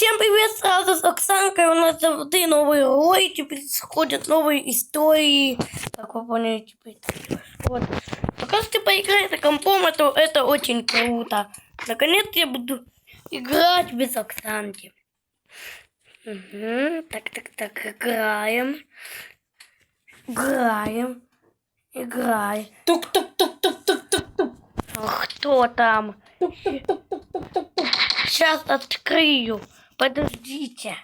Всем привет, сразу с Оксанкой. У нас завжди новые ролики, происходят новые истории. Как вы поняли, теперь. Вот. Пока что ты поиграешь на компом, это, это очень круто. Наконец я буду играть без Оксанки. Мгм. Так, так, так, играем. Играем. Играй. Тук-тук-тук-тук-тук-тук-тук. А Кто там? Сейчас открою. Подождите.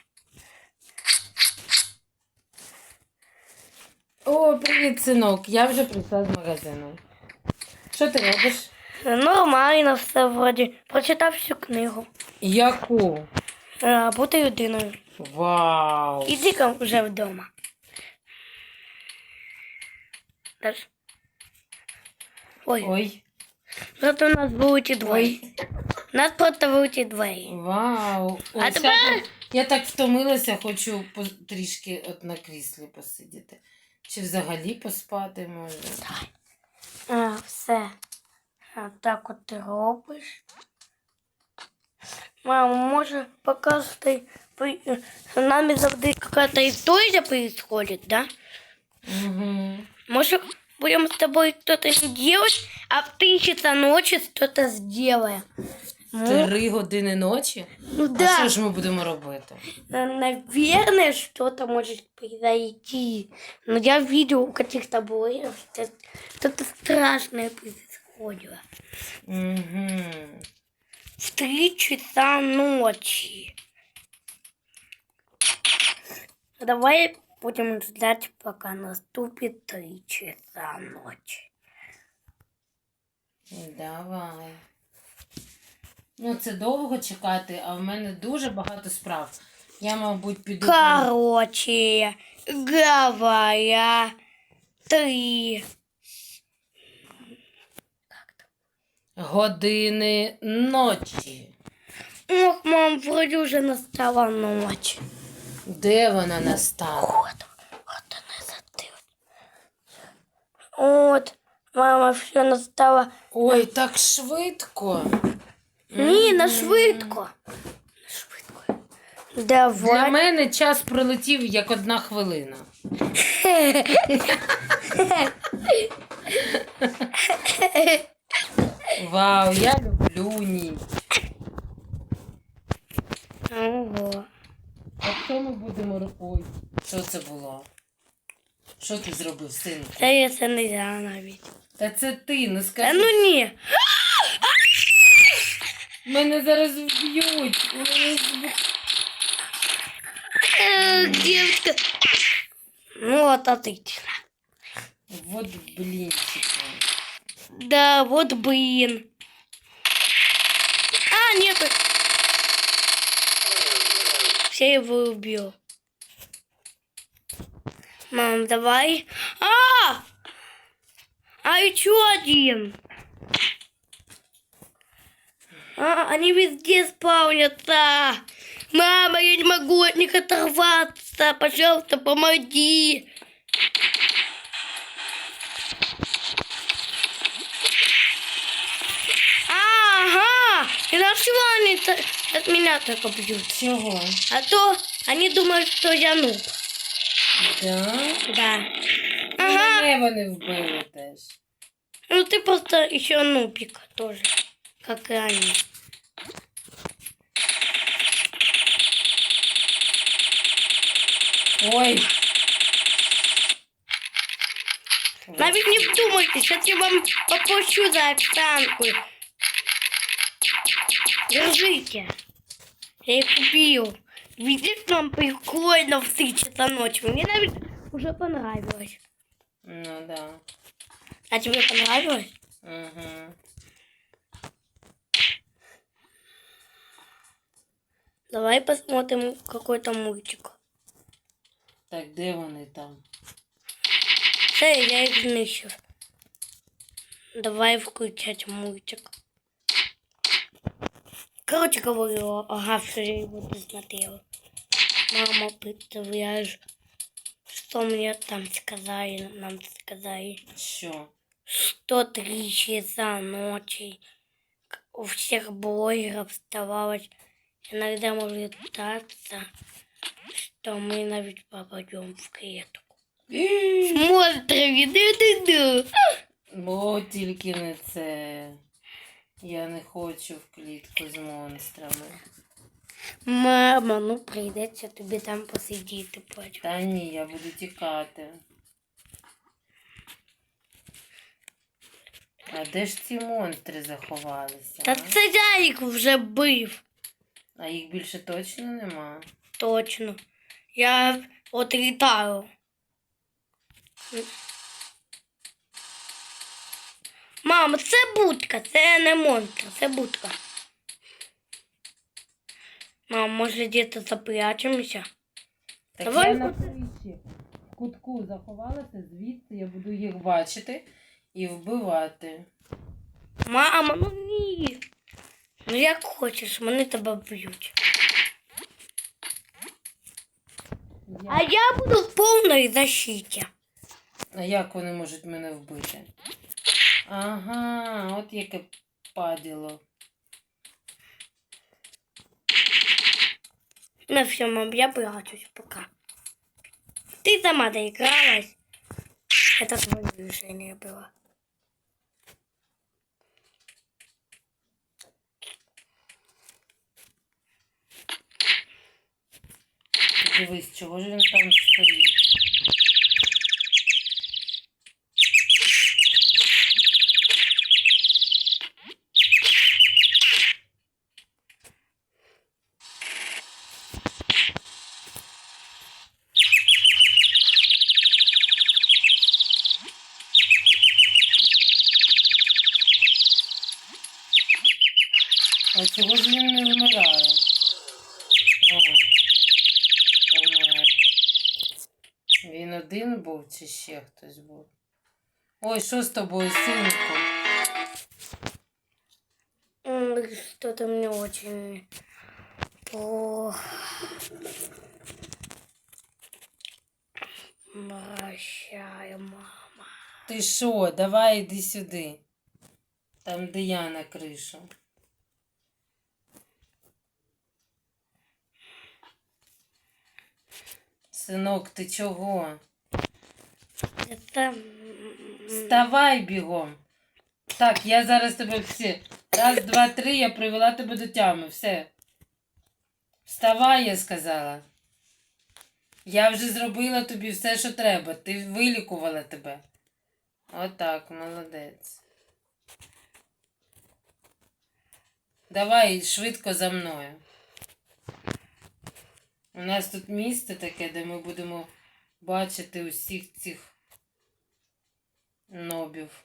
О, привіт, синок. Я вже прийшла з магазину. Що ти робиш? Нормально все вроді. Прочитав всю книгу. Яку? А, бути людиною. Вау! Іди ка вже вдома. Дальше. Ой, Ой, просто у нас вулиці двоє. Нас просто вулиці двоє. вау. А тепер-. Я так втомилася, хочу по- трішки от на кріслі посидіти. Чи взагалі поспати може? А, все. А так от ти робиш. Мама, може показати, з нами завжди якась історія происходит, да? Угу. Может, будем с тобой что-то делать, а в три часа ночи что-то сделаем. Ну, Три години ночі? ну А да, що ж ми будемо робити? на- наверное, что-то может произойти. Но я видел у каких-то блогеров, что что-то страшное происходило. Угу. В три часа ночи. Давай будем ждать, пока наступит три часа ночи. Давай. Ну, це довго чекати, а в мене дуже багато справ. Я, мабуть, піду. Короче говоря, три. Години ночі. Ох, мам, вроде уже настала ночь. Де вона настала? Вот, вот она затылок. Вот, мама, все настала. Ой, так швидко. Ні, на швидко. На швидко. Для Давай. мене час пролетів як одна хвилина. Вау, я люблю ніч. Ого. А що ми будемо? Ой, що це було? Що ти зробив, синку? Це я це не знаю навіть. Та це ти, ну Та скажи. ну ні. Мене зараз вб'ють. Дівка. Ну, от отлично. Вот блінчики. Да, вот блин. А, нет. Все его убил. Мам, давай. А! А еще один. А, они везде спавнятся. Мама, я не могу от них оторваться. Пожалуйста, помоги. Ага, и на что они от меня только бьют? Чого? А то они думают, что я нуб. Да? Да. Ага, Мене вони вбили теж. ну ты просто еще нубик тоже, как и они. Ой. Навіть не вдумайтесь, сейчас я вам попущу за Оксанку. Держите. Я их убил. Видишь, нам прикольно в 3 часа ночи. Мне навіть уже понравилось. Ну да. А тебе понравилось? Угу. Давай посмотрим какой-то мультик. Так, де вони там? Эй, я их знищив. Давай включать мультик. Короче говорю, ага, все, я его досмотрела. Мама, представляешь, что мне там сказали, нам сказали, Що? что три часа ночи у всех блогеров вставалось Иногда может статься, что мы навіть попадем в клетку. Монстрами, да-да-да. Бо тільки не це. Я не хочу в клітку з монстрами. Мама, ну прийдеться тобі там посидіти потім. Та ні, я буду тікати. А де ж ці монстри заховалися? Та а? це я їх вже бив. А їх більше точно нема? Точно. Я от літаю. Мама, це будка, це не монстр, це будка. Мам, може діти запрячемося? Так Давай я на криші в кутку заховалася, звідси я буду їх бачити і вбивати. Мама, ну ні. Ну як хочеш, вони тебе б'ють. А Я... я буду в повній защиті. А як вони можуть мене вбити? Ага, от яке паділо. Ну все, мам, я прячусь пока. Ты сама доигралась. Это твое решение было. Дивись, чого ж він там стоїть? А чого ж він не вмирає? О, помер. Він один був чи ще хтось був? Ой, що з тобою, синку? Что-то мне очень плохо. Прощай, мама. Ти що, давай іди сюди. Там, де я на кришу. Синок, ти чого? Это... Вставай бігом. Так, я зараз тебе всі. Раз, два, три, я привела тебе до тями. Все. Вставай, я сказала. Я вже зробила тобі все, що треба. Ти вилікувала тебе. Отак, молодець. Давай швидко за мною. У нас тут місце таке, де ми будемо бачити усіх цих нобів.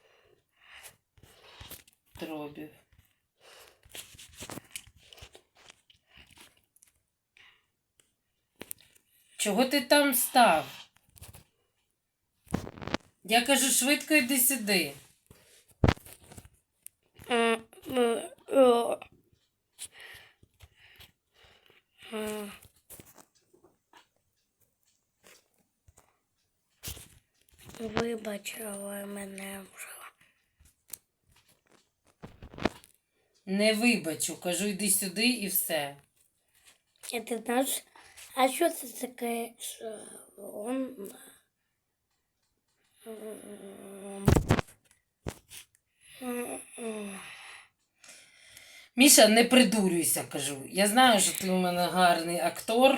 Дробів. Чого ти там став? Я кажу, швидко йди сюди. м, м, э, м. Але мене вже. Не вибачу, кажу, йди сюди і все. А ти знаєш, а що це таке, що он... Міша, не придурюйся, кажу. Я знаю, що ти у мене гарний актор.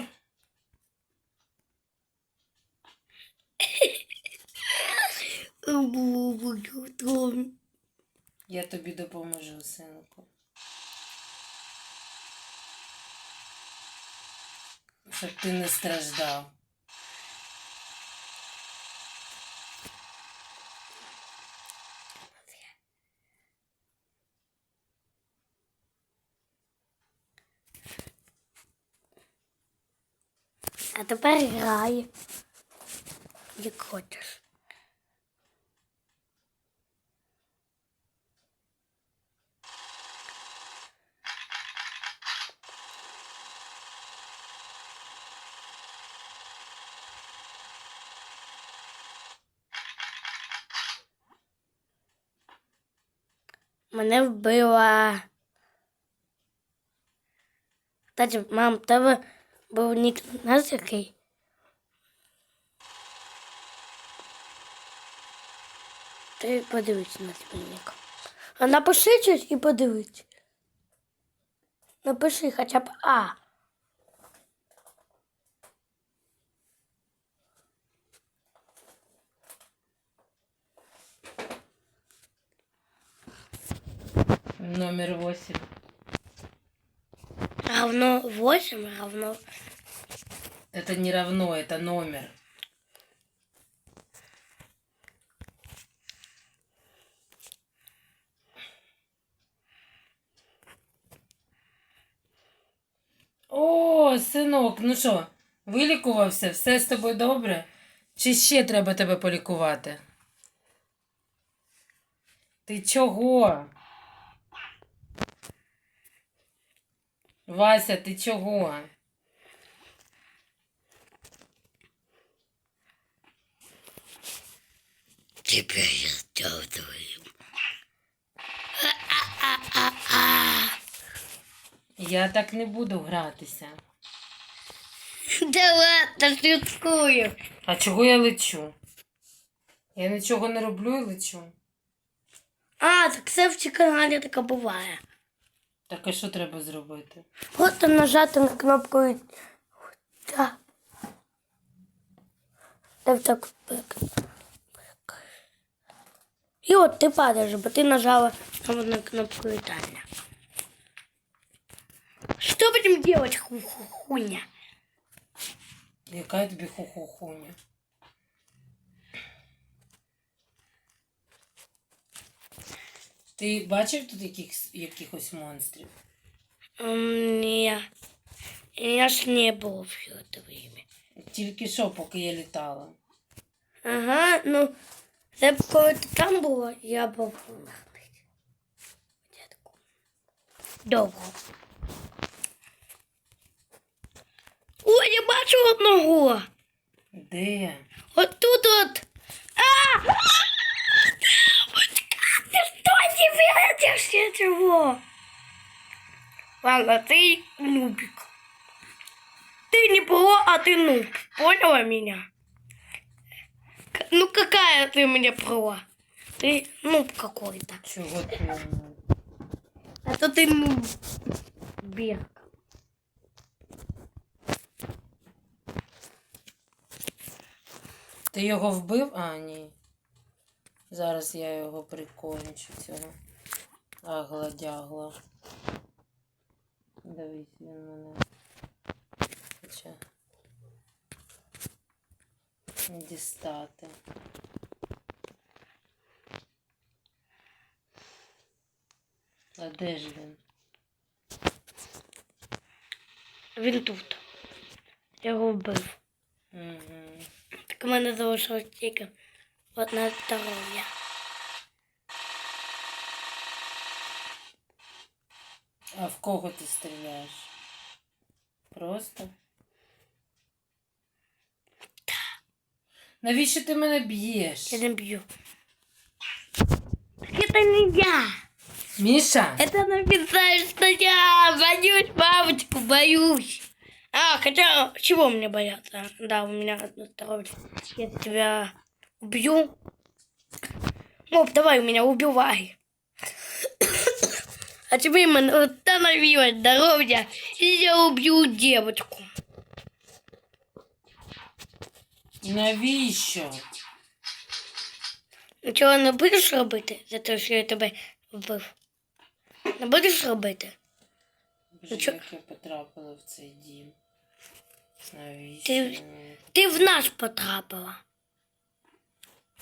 Я тобі допоможу, синку. Щоб ти не страждав. А тепер грай. Як хочеш. Мене вбила Кстати, мам, тебе був нік знаєш який? Ти подивись на тебе нік. А напиши щось і подивись. Напиши хоча б А. Номер 8. Равно 8, равно Это не равно, это номер. О, синок, ну що, вилікувався? Все з тобою добре? Чи ще треба тебе полікувати? Ти чого? Вася, ти чого? Теперь я твоим. Я так не буду гратися. Да ладно, шуткую. А чого я лечу? Я нічого не роблю і лечу. А, так це в каналі таке буває. Так а що треба зробити? Там нажати на кнопку. Так. Так, так. І от ти падаєш, бо ти нажала на кнопку літання. Что будем делать, ху -ху хуйня? Яка тобі хухухуня? Ти бачив тут якихось, якихось монстрів? М, Не. Я ж не было все это время. Тільки що, поки я літала. Ага, ну, це б коли ти там була, я був нахуй. Довго. Ой, я бачу одного. Де? От тут от. А! Ти що не видиш цього? Ладно, ти нубик. Ты не про, а ты нуб. Поняла меня? К- Ну какая ты мне про? Ты нуб какой-то. Чого ти? А то ты нуб. Бег. Ти його вбив? А, ні. Зараз я його прикончу цього. Агла дягла. Дивись, він мене. Хоча. Дістати. А де ж він? Він тут. Я його вбив. Угу. Так у мене залишилось тільки одне здоров'я. А в кого ти стріляєш? Просто? Навіщо ти мене б'єш? Я не бью. Так это не я. Міша! Это написали, что я боюсь бабочку, боюсь. А, хотя, чего мне бояться? Да, у меня одно здоровье. Я тебя убью. Моб, давай меня убивай. А тебе именно восстановилось здоровье, и я убью девочку. Навіщо? Нічого не будеш робити за те, що я тебе вбив? Не будеш робити? Боже, чо- як я потрапила в цей дім. Навіщо? Ти- Ти в нас потрапила.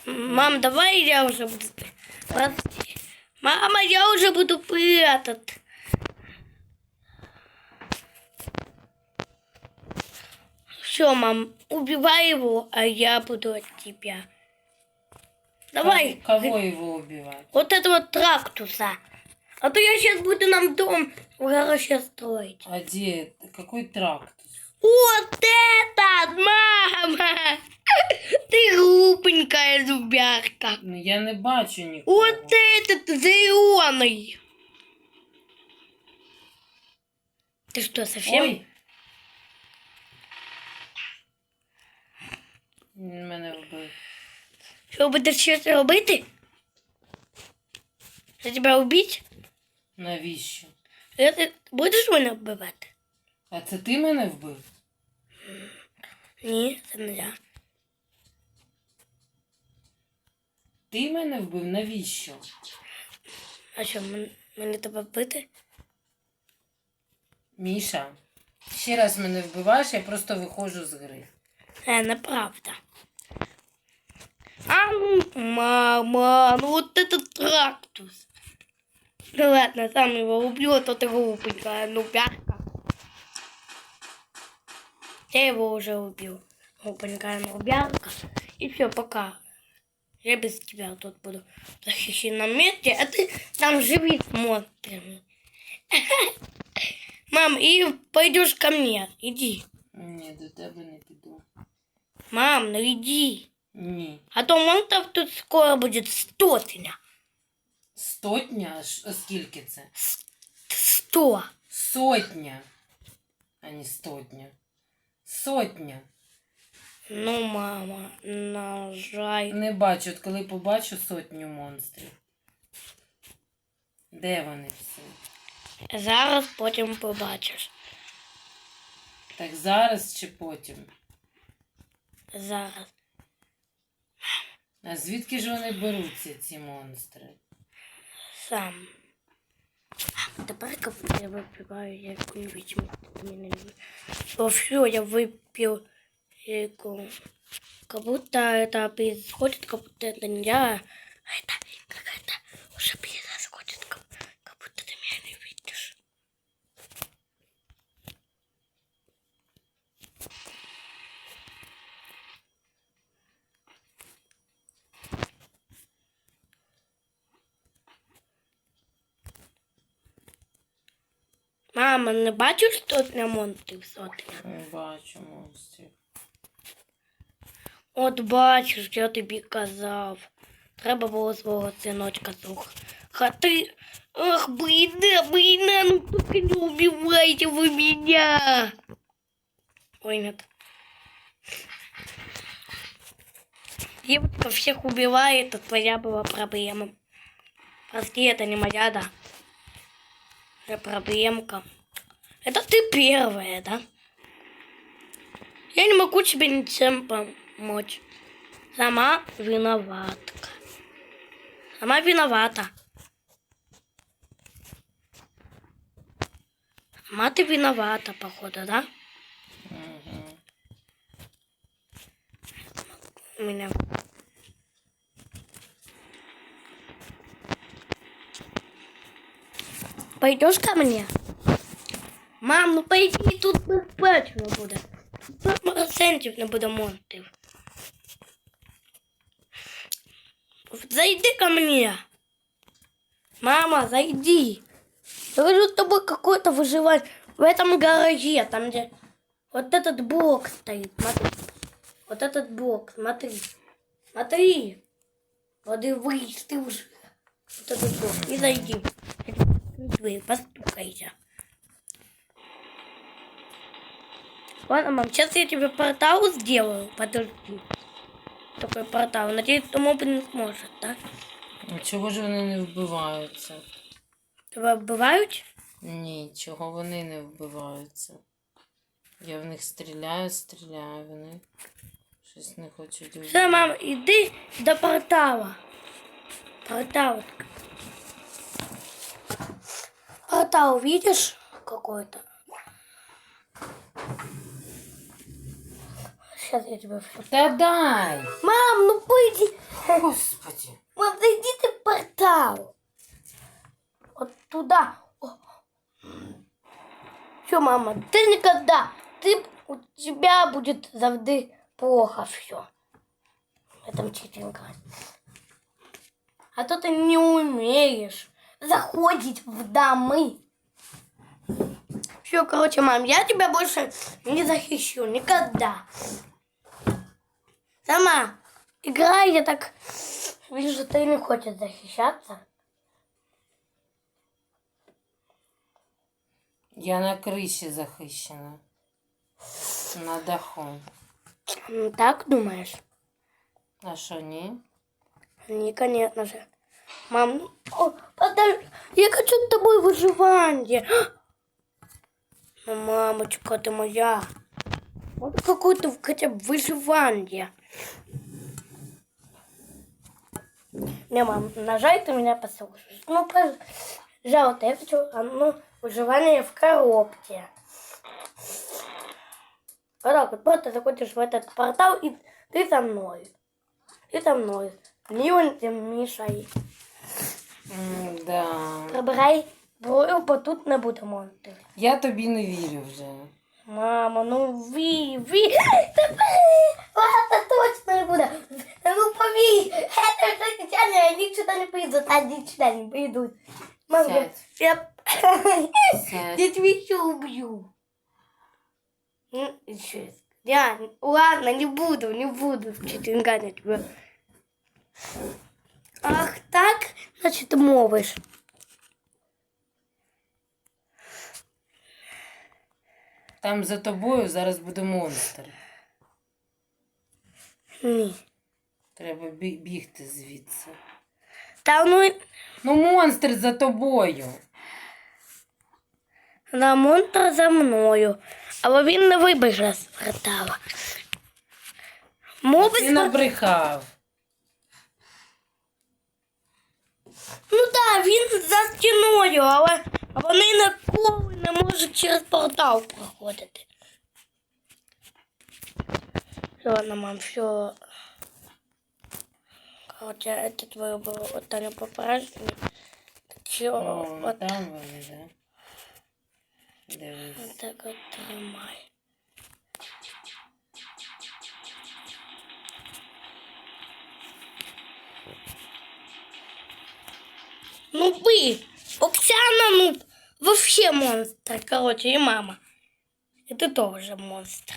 Мам, давай я уже буду... Прости. Мама, я уже буду прятать. Все, мам, убивай его, а я буду от тебя. Давай. Кого, кого его убивать? Вот этого трактуса. А то я сейчас буду нам дом в гараже строить. А где? Какой трактус? Вот этот, мама! Ты глупенькая зубярка. Ну я не бачу нікого. Вот этот зеленый. Ты что, совсем? Ой. Він мене вбив. Що будеш щось робити? Що тебе убить? Навіщо? Е, Ти будеш мене вбивати? А це ти мене вбив? Ні, це не я. Ти мене вбив? Навіщо? А що, мен- мені тебе вбити? Міша, ще раз мене вбиваєш, я просто виходжу з гри. Е, неправда. А, мама, ну вот этот трактус. Ну ладно, сам его убью, а то ты глупенькая, ну пятка. Я его уже убил. Глупенькая, ну бярка. И все, пока. Я без тебя тут буду в защищенном месте, а ты там живи с монстрами. Мам, и пойдешь ко мне, иди. Ні, до тебе не піду. Мам, ну иди. Ні. А то монстров тут скоро будет стотня. Стотня? Аж скільки це? Сто. Сотня. А не стотня. Сотня. Ну, мама, на жаль. Не бачу, от коли побачу сотню монстрів. Де вони всі? Зараз потім побачиш. Так зараз чи потім? Зараз. А звідки ж вони беруться, ці монстри? Сам. Тепер я випиваю якусь мене. О, все, я яку. Как будто это происходит, как будто это не я. а Это какая-то уже происходит, как, как будто ты меня не видишь. Мама, не бачиш тут на монстрів сотня? Не бачу монстрів. От бачиш, я тобі казав. Треба було свого синочка слухати. Ах, блина, блина, ну только не убивайте вы меня. Ой, нет. Девочка всех убивает, это твоя была проблема. Прости, это не моя, да. Это проблемка. Это ты первая, да? Я не могу тебе ничем помочь. Сама виноватка. Сама виновата. Сама ты виновата, походу, да? Угу. У меня. Пойдешь ко мне? Мам, ну пойди, тут безпечно буде. Тут процентів не буде монстрів. Зайди ко мне. Мама, зайди. Я хочу с тобой какой-то выживать в этом гараже, там где вот этот блок стоит. Смотри. Вот этот блок, смотри. Смотри. Подивись, ты уже. Вот этот блок. И зайди. Дверь, постукайся. Ладно, мам, сейчас я тебе портал сделаю. Подожди. Такой портал. Надеюсь, что моб не сможет, да? А чого ж вони не вбиваються? Тебя бывают? Ні, чого вони не вбиваються? Я в них стріляю, стріляю, вони щось не хочуть Все, вбивати. мам, иди до портала. Портал. Портал видишь какой-то? Сейчас я тебе все. Та дай! Мам, ну пойди. Господи! Мам, зайди ты в портал. Вот туда. Все, мама, ты никогда. Ты, у тебя будет завжди плохо все. В этом читинга. А то ты не умеешь заходить в домы. Все, короче, мам, я тебя больше не захищу никогда. Сама, играй, я так вижу, ты не хочешь защищаться. Я на криші захищена. На даху. М, Так думаешь? А що, ні? Не, конечно же. Мам, ну, о, подожди, я хочу с тобой выживание. Ну, мамочка, ты моя. Вот какое-то хотя бы выживание. Не, мам, нажай, ты меня послушаешь. Ну, пожалуйста, я хочу одно выживание в коробке. Вот так вот, просто заходишь в этот портал, и ты за мной. Ты за мной. Мило не мішай. М, Да. Прибирай зброю, бо тут не буде монстрів. Я тобі не вірю вже. Мама, ну ви, ви. Ладно, Точно не буде. Ну повір, это же специально, они сюда не придут, они сюда не придут. Мама, Сядь. я... Сядь. Я тебе еще убью. Ну, еще. Я, ладно, не буду, не буду четверга на тебя. Ах, так? Значит, ты мовишь. Там за тобою зараз буде монстр. Ні. Треба бі- бігти звідси. Та ну, Ну, монстр за тобою. на монстр за мною. Але він не вибіже з портала. Мови Ти набрехав. Ну так, він за стіною, але вони ніколи не можуть через портал проходити. Ладно, мам, все. Короче, это твое было вот Таня поправить. Все, О, вот там вони, да? Дивись. так вот тримай. Ну вы, Оксана, ну вообще монстр, короче, и мама. И ты тоже монстр.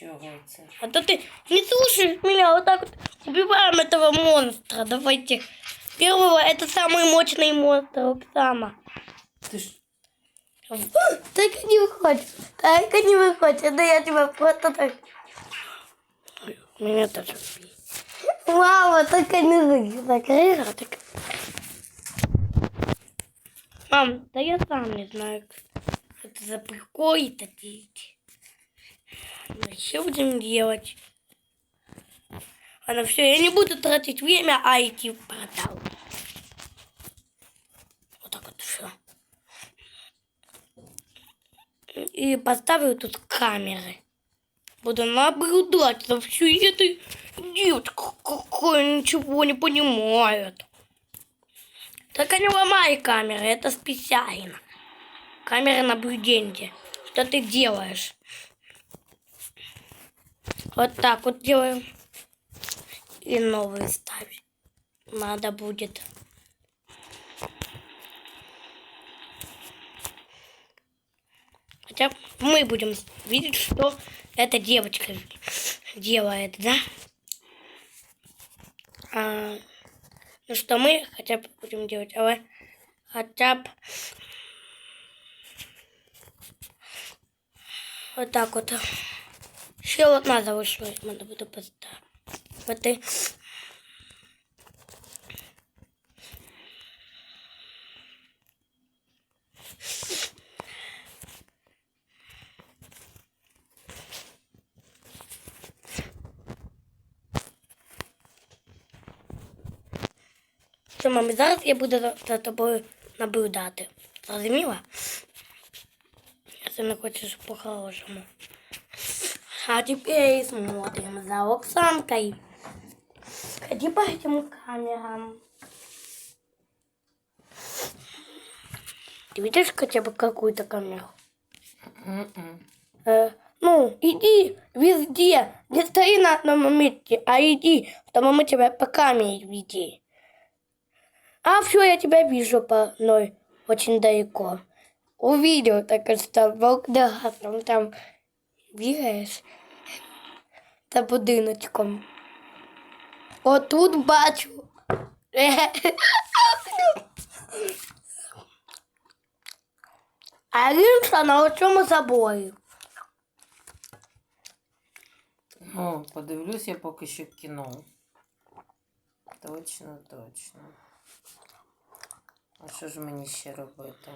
Чого це? А то ты не слушаешь меня, вот так вот убиваем этого монстра. Давайте. Первого, это самый мощный монстр, Оксана. Ти ж Так и не выходит. Так и не выходит. Да я тебя просто так... Меня тоже. Мама, так и не. Так, Ира, так... Мам, да я сам не знаю, это за приколы такие. Ну, что будем делать? Ладно, все, я не буду тратить время, а идти в портал. Вот так вот все. И поставлю тут камеры. Буду наблюдать за всей этой девочкой, какая ничего не понимает. Только не ломай камеры, это специально. Камера наблюдения. Что ты делаешь? Вот так вот делаем. И новые ставить. Надо будет. Хотя мы будем видеть, что эта девочка делает, да? А, ну что мы хотя бы будем делать, а вы хотя бы вот так вот. Ще одна залишилась, мене буде поставити. Що, мам, зараз я буду за, тобою наблюдати. Зрозуміла? Якщо не хочеш по-хорошому. А теперь смотрим за Оксанкой. Ходи по этим камерам. Ты видишь хотя бы какую-то камеру? М-м. Э, ну, иди везде. Не стои на одном месте, а иди, чтобы мы тебя по камере веди. А все, я тебя вижу по одной очень далеко. Увидел, так что волк да, там, там бігаєш за будиночком. Отут бачу. А інша на цьому заборі. О, подивлюсь я поки що кіно. Точно, точно. А що ж мені ще робити?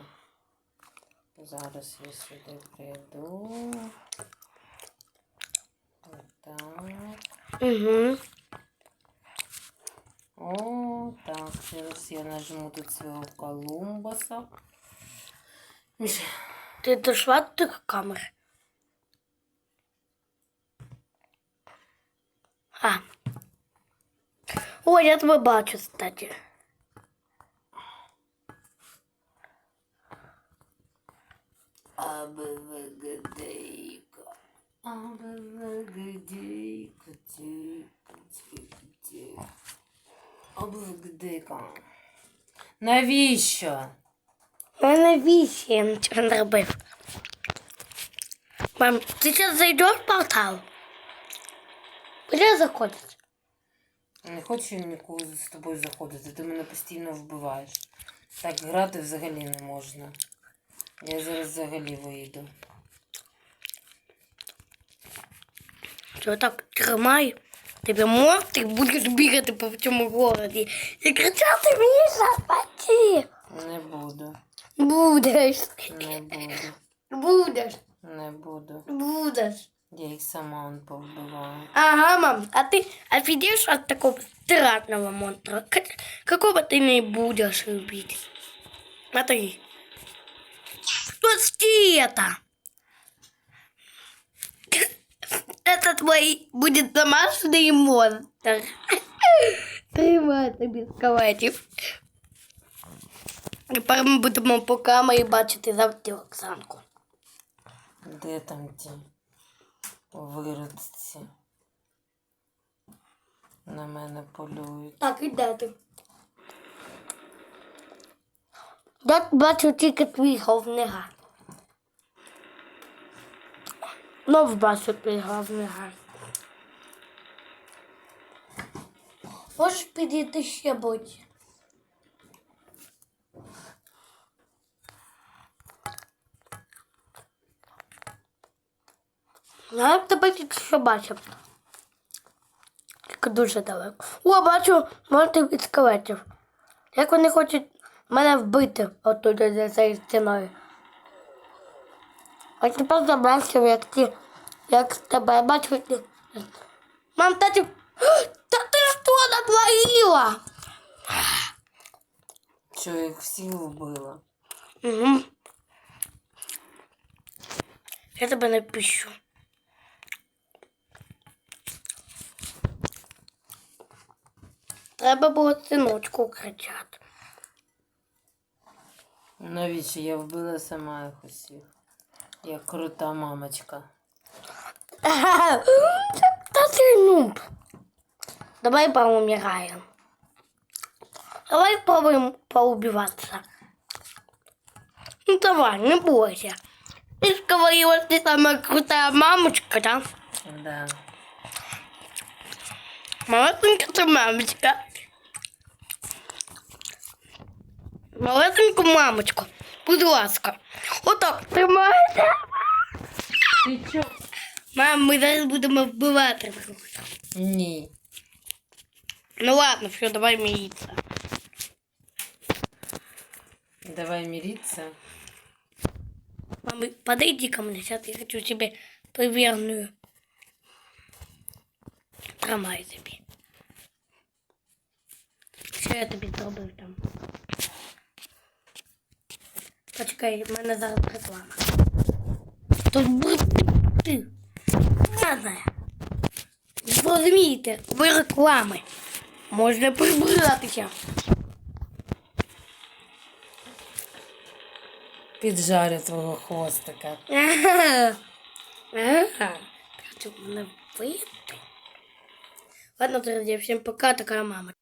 Зараз я сюди прийду. Отак. Угу. О, так, зараз я нажму тут свого Колумбаса. Міша, Ти дошла до тих камер? А. О, я тебе бачу, кстати. Абвгдейка. Абвгдейка. Навіщо? У мене вісім нічого не робив. Мам, ти зараз зайдеш в портал? Куди заходить? Не хочу ніколи з тобою заходити, ти мене постійно вбиваєш. Так грати взагалі не можна. Я зараз взагалі вийду. Що так тримай, тебе мор, ти будеш бігати по цьому городі і кричати Міша, спаси! Не буду. Будеш, Не буду. будеш, Не буду. будеш. Я їх сама он повбиваю. Ага, мам, а ты офигеешь от такого страшного монстра? К- какого ты не будешь любить? Смотри. Спусти это! Это твой будет домашний монстр. Тримай тобі скелетів. Тепер ми будемо по камері бачити завжди Оксанку. Де там ті виродці? На мене полюють. Так, і де ти? Я бачу тільки твій головний бачу твій головний гар. Можеш підійти ще будь. Я тебе тільки що бачив. Тільки дуже далеко. О, бачу монти від скелетів. Як вони хочуть мене вбити оттуда за цією стіною. А тепер забрався, як ті, як тебе бачу. Мам, та ти. Та ти що наплавила? Що їх всіх вбила? Угу. Я тебе не пищу. Треба було синочку кричати. Навіщо я вбила сама їх усіх? Я крута мамочка. Та ти нуб. Давай поумираем. Давай пробуем поубиваться. Ну давай, не бойся. Ты же говорила, ты самая крутая мамочка, да? Да. Молоденька ты мамочка. Молоденьку мамочку. Будь ласка. Отак, тримайте. Ти чо? Мам, ми зараз будемо вбивати. Ні. Ну ладно, все, давай мириться. Давай мириться. Мама, подойди ко мне, сейчас я хочу тебе приверную. Тримай собі. Що я тобі зробив там? Почекай, в мене зараз реклама. Тут буде. Зрозумієте, ви реклами. Можна прибиратися. Піджарю твого хвостика. Ага. Ага. Хочу мене вбити. Ладно, друзья, всем пока, такая мама.